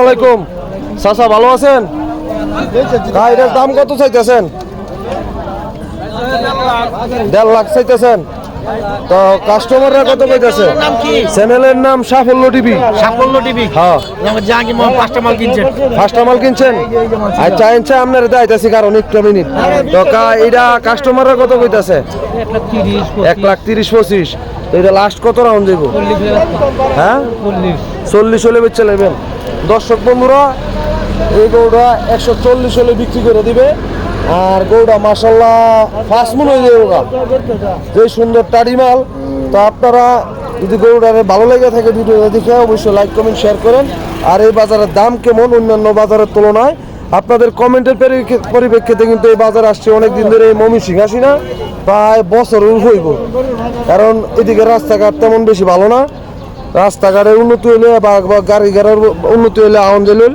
আলাইকুম। চাচা ভালো আছেন? ভাই এটার দাম কত চাইতেছেন? দেড় লাখ চাইতেছেন। তো কাস্টমাররা কত কি? চ্যানেলের নাম সাফল্য টিভি। সাফল্য টিভি? হ্যাঁ। আমার জাহাঙ্গীর মোহন পাঁচটা মাল কিনছেন। মাল কিনছেন? আচ্ছা আচ্ছা আপনার দাইতেছি কারণ একটু মিনিট। তো এটা কাস্টমাররা কত তিরিশ এক লাখ তিরিশ পঁচিশ। তো এটা লাস্ট কত রাউন্ড দেবো? হ্যাঁ চল্লিশ। হলে বেচে নেবেন দর্শক বন্ধুরা, এই গৌড়া একশো চল্লিশ হলে বিক্রি করে দিবে। আর গৌড়া মাসাল্লাহ ফার্স্ট মনে হয়ে যাবে। যে সুন্দর টাড়ি মাল। তো আপনারা যদি গৌড়ারে ভালো লেগে থাকে ভিডিওটা দেখে অবশ্যই লাইক কমেন্ট শেয়ার করেন। আর এই বাজারের দাম কেমন অন্যান্য বাজারের তুলনায়? আপনাদের কমেন্টের পরিপ্রেক্ষিতে কিন্তু এই বাজার আসছে। অনেক দিন ধরে এই মমি সিং আসি না। প্রায় বছর হইব। কারণ এদিকে রাস্তাঘাট তেমন বেশি ভালো না। রাস্তাঘাটের উন্নতি হলে বা গাড়ি ঘোড়ার উন্নতি হলে জেলুল।